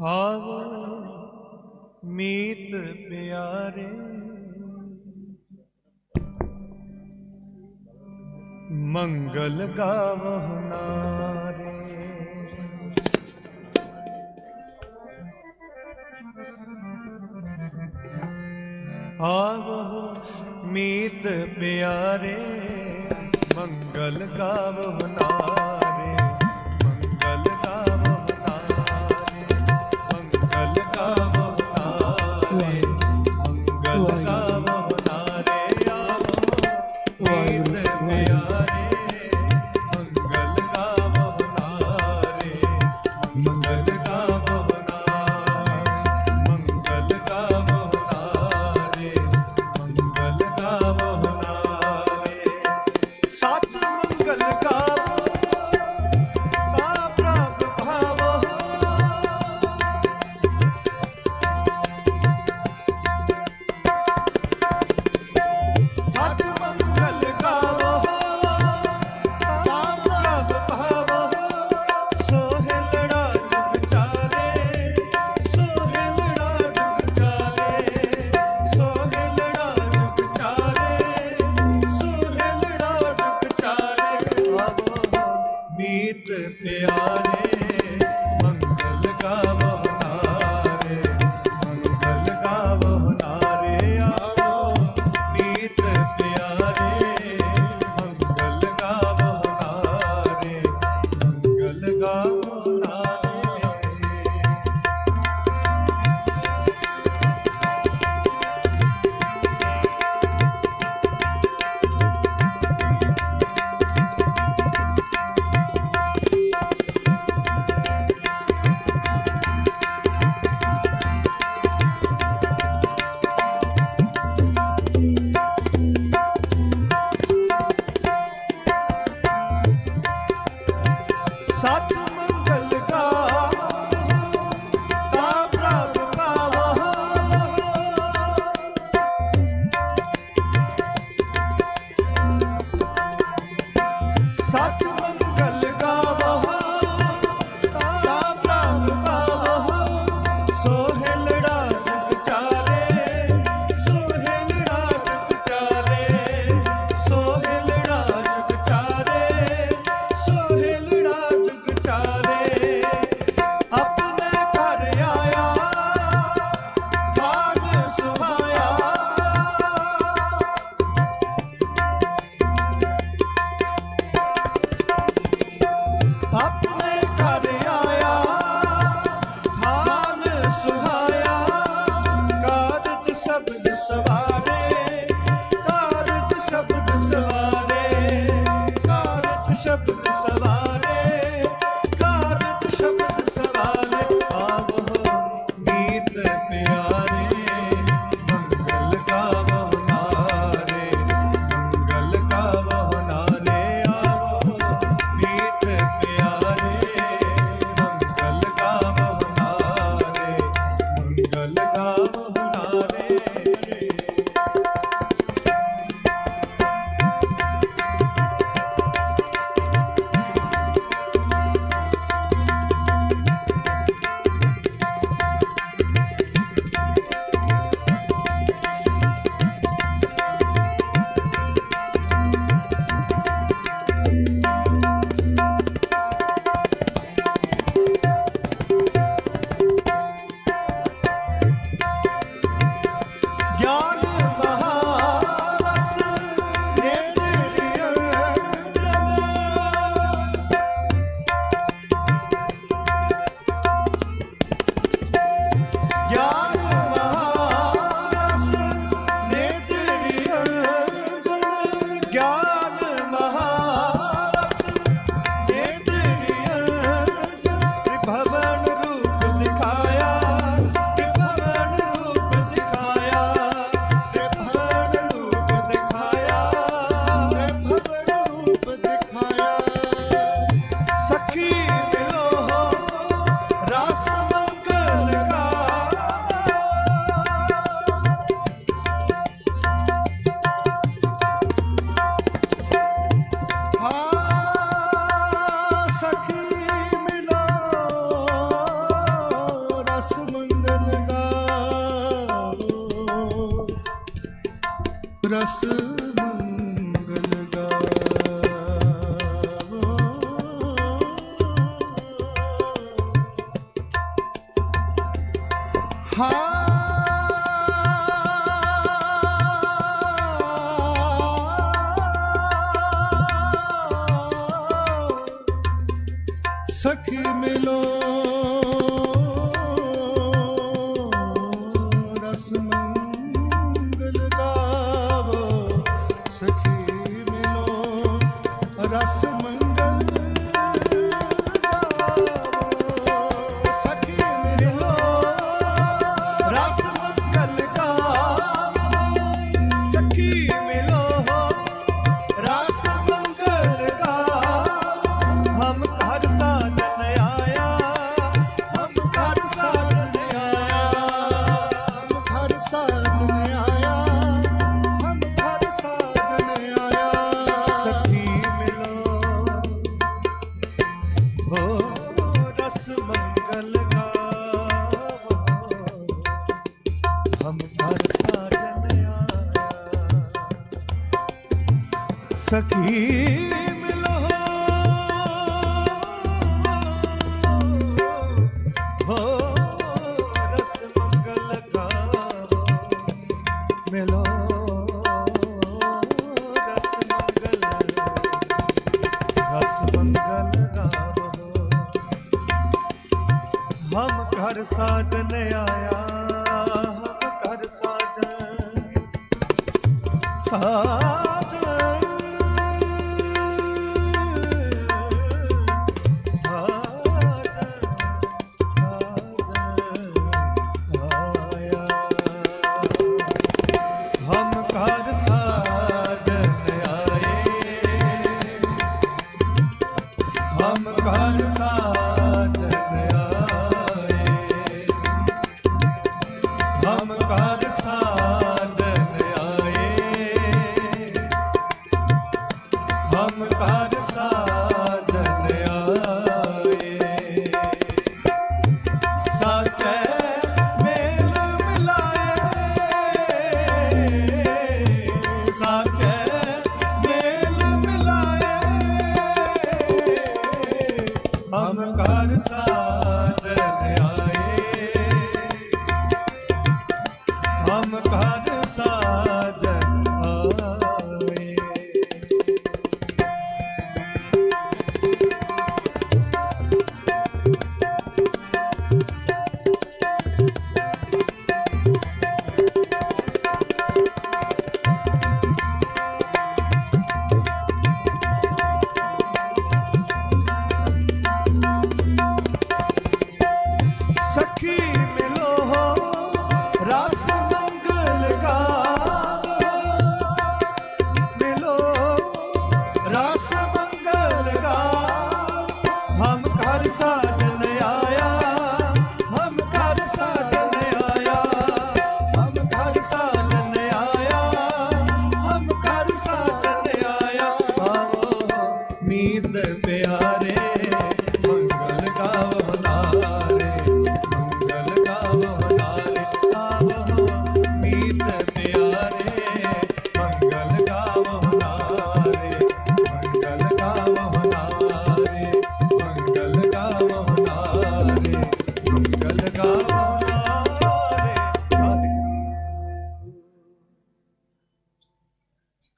ਭਾਵ ਮੀਤ ਪਿਆਰੇ। ਮੰਗਲ ਗਾਵਹੁ ਨਾਰੇ। ਆਵਹੁ ਮੀਤ ਪਿਆਰੇ ਮੰਗਲ ਗਾਵਹੁ ਨਾਰੇ। ਪ੍ਰੀਤ ਪਿਆਰੇ। ਸਤਿ ਸਖੀ ਮਿਲੋ ਮੰਗਲ ਗਾਵੋ। ਹਮ ਘਰ ਸਾਜਨ ਆਇਆ। ਸਖੀ ਘਰ ਸਾਜਨ ਆਇਆ ਹਮ ਘਰ ਸਾਜਨ ਹਮ ਘਰ ਸਾਜਨ ਆਏ। ਹਮ ਘਰ ਸਾਜਨ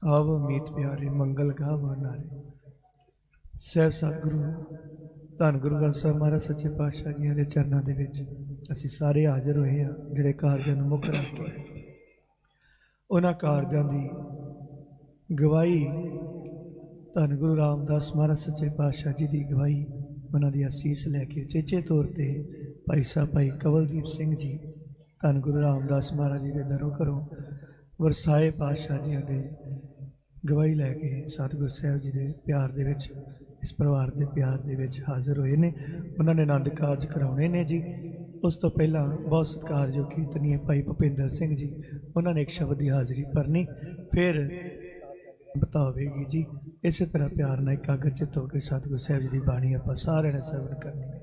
ਆਵੋ ਮੀਤ ਪਿਆਰੇ, ਮੰਗਲ ਗਾਵੋ ਨਾਰੇ। ਸਹਿਬ ਸਤਿਗੁਰੂ, ਧੰਨ ਗੁਰੂ ਗ੍ਰੰਥ ਸਾਹਿਬ ਮਹਾਰਾਜ ਸੱਚੇ ਪਾਤਸ਼ਾਹ ਜੀਆਂ ਦੇ ਚਰਨਾਂ ਦੇ ਵਿੱਚ ਅਸੀਂ ਸਾਰੇ ਹਾਜ਼ਰ ਹੋਏ ਹਾਂ, ਜਿਹੜੇ ਕਾਰਜਾਂ ਨੂੰ ਮੁੱਖ ਰੱਖ ਕੇ ਉਹਨਾਂ ਕਾਰਜਾਂ ਦੀ ਗਵਾਹੀ ਧੰਨ ਗੁਰੂ ਰਾਮਦਾਸ ਮਹਾਰਾਜ ਸੱਚੇ ਪਾਤਸ਼ਾਹ ਜੀ ਦੀ ਗਵਾਹੀ, ਉਹਨਾਂ ਦੀ ਅਸੀਸ ਲੈ ਕੇ ਚੇਚੇ ਤੌਰ ਤੇ ਭਾਈ ਸਾਹਿਬ ਭਾਈ ਕਵਲਦੀਪ ਸਿੰਘ ਜੀ, ਧੰਨ ਗੁਰੂ ਰਾਮਦਾਸ ਮਹਾਰਾਜ ਜੀ ਦੇ ਦਰੋਂ ਘਰੋਂ ਵਰਸਾਏ ਪਾਤਸ਼ਾਹ ਜੀਆਂ ਦੇ ਗਵਾਹੀ ਲੈ ਕੇ ਸਤਿਗੁਰ ਸਾਹਿਬ ਜੀ ਦੇ ਪਿਆਰ ਦੇ ਵਿੱਚ, ਇਸ ਪਰਿਵਾਰ ਦੇ ਪਿਆਰ ਦੇ ਵਿੱਚ ਹਾਜ਼ਰ ਹੋਏ ਨੇ। ਉਹਨਾਂ ਨੇ ਆਨੰਦ ਕਾਰਜ ਕਰਾਉਣੇ ਨੇ ਜੀ। ਉਸ ਤੋਂ ਪਹਿਲਾਂ ਬਹੁਤ ਸਤਿਕਾਰਯੋਗ ਕੀਰਤਨੀਏ ਭਾਈ ਭੁਪਿੰਦਰ ਸਿੰਘ ਜੀ, ਉਹਨਾਂ ਨੇ ਇੱਕ ਸ਼ਬਦ ਦੀ ਹਾਜ਼ਰੀ ਭਰਨੀ, ਫਿਰ ਬਤਾਵੇਗੀ ਜੀ। ਇਸੇ ਤਰ੍ਹਾਂ ਪਿਆਰ ਨਾਲ ਇਕਾਗਰ ਚਿੱਤ ਹੋ ਕੇ ਸਤਿਗੁਰ ਸਾਹਿਬ ਜੀ ਦੀ ਬਾਣੀ ਆਪਾਂ ਸਾਰਿਆਂ ਨੇ ਸਰਵਣ ਕਰਨੀ ਹੈ।